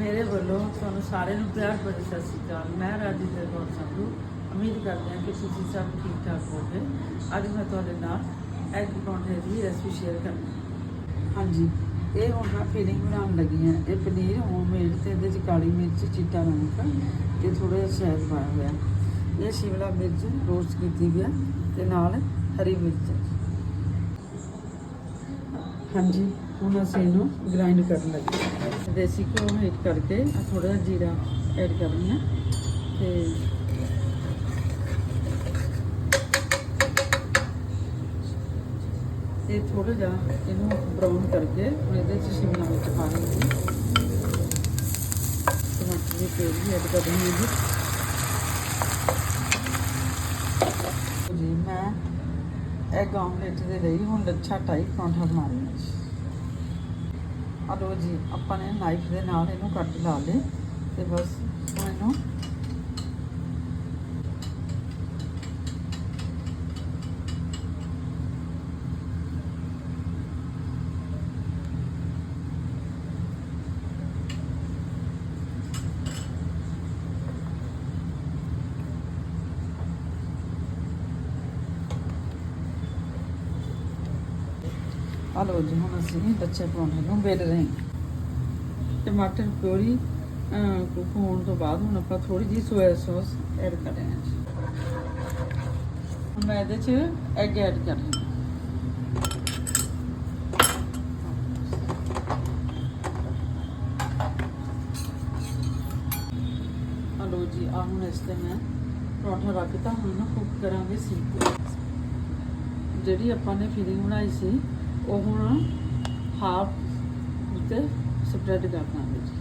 ਮੇਰੇ ਵੱਲੋਂ ਤੁਹਾਨੂੰ ਸਾਰਿਆਂ ਨੂੰ ਪਿਆਰ ਭਰੀ ਸਤਿ ਸ਼੍ਰੀ ਅਕਾਲ। ਮੈਂ ਰਾਜਿੰਦਰ ਕੌਰ ਸੰਧੂ। ਉਮੀਦ ਕਰਦੇ ਹਾਂ ਕਿ ਤੁਸੀਂ ਸਭ ਠੀਕ ਠਾਕ ਹੋਵੋਗੇ। ਅੱਜ ਮੈਂ ਤੁਹਾਡੇ ਨਾਲ ਐਗ ਪਰੌਂਠੇ ਦੀ ਰੈਸਪੀ ਸ਼ੇਅਰ ਕਰਨੀ। ਹਾਂਜੀ, ਇਹ ਹੁਣ ਮੈਂ ਫੀਲਿੰਗ ਬਣਾਉਣ ਲੱਗੀ ਹਾਂ। ਇਹ ਪਨੀਰ ਹੋਮਮੇਡ ਤੇ ਇਹਦੇ ਚ ਕਾਲੀ ਮਿਰਚ, ਚਿੱਟਾ ਨਮਕ ਤੇ ਥੋੜਾ ਜਿਹਾ ਸ਼ਹਿਦ ਪਾਇਆ ਹੋਇਆ। ਇਹ ਸ਼ਿਮਲਾ ਮਿਰਚ ਰੋਸਟ ਕੀਤੀ ਵੀ ਹੈ ਤੇ ਨਾਲ ਹਰੀ ਮਿਰਚ। ਹਾਂਜੀ। ਹੁਣ ਅਸੀਂ ਇਹਨੂੰ ਗ੍ਰਾਈਂਡ ਕਰਨ ਲੱਗੇ। ਦੇਸੀ ਘਿਓ ਹੀਟ ਕਰਕੇ ਆ ਥੋੜਾ ਜਿਹਾ ਜੀਰਾ ਐਡ ਕਰਨੀ ਹੈ ਤੇ ਤੇ ਥੋੜਾ ਜਿਹਾ ਇਹਨੂੰ ਬਰਾਊਨ ਕਰਕੇ ਇਹਦੇ ਚ ਸ਼ਿਮਲਾ ਮਿਰਚ ਪਾ ਦੇਣੀ ਟਮਾਟਰ ਦੀ ਪੇਸਟ ਵੀ ਐਡ ਕਰ ਦੇਣੀ ਹੈ ਜੀ, ਮੈਂ ਐਗ ਆਮਲੇਟ ਦੇ ਲਈ ਹੁਣ ਲੱਛਾ ਟਾਈਪ ਪਰੌਂਠਾ ਬਣਾ ਰਹੀ ਹਾਂ ਆ ਲੋ ਜੀ, ਆਪਾਂ ਨੇ ਨਾਈਫ ਦੇ ਨਾਲ ਇਹਨੂੰ ਕੱਟ ਲਾ ਲੇ ਤੇ ਬਸ ਹੁਣ ਇਹਨੂੰ ਆ ਲੋ ਜੀ, ਹੁਣ ਅਸੀਂ ਲੱਛੇ ਪਰੌਂਠੇ ਨੂੰ ਵੇਲ ਰਹੇ ਹਾਂ। ਟਮਾਟਰ, ਪਿਓਰੀ ਕੁੱਕ ਹੋਣ ਤੋਂ ਬਾਅਦ ਹੁਣ ਆਪਾਂ ਥੋੜੀ ਜਿਹੀ ਸੋਇਆ ਸੌਸ ਐਡ ਕਰ ਰਹੇ ਹਾਂ ਜੀ। ਹੁਣ ਮੈਂ ਇਹਦੇ 'ਚ ਐਗ ਐਡ ਕਰ ਰਹੀ ਹਾਂ। ਆ ਜੀ, ਆ ਹੁਣ ਇਸ ਤੇ ਮੈਂ ਪਰੌਂਠਾ ਰੱਖ ਦਿੱਤਾ, ਹੁਣ ਨਾ ਕੁੱਕ ਕਰਾਂਗੇ ਸਿੰਪਲ ਜਿਹੜੀ ਆਪਾਂ ਨੇ ਫੀਲਿੰਗ ਬਣਾਈ ਸੀ ਉਹ ਹੁਣ ਹਾਫ ਵਿੱਚ ਸਪਰੈਡ ਕਰ ਦਾਂਗੇ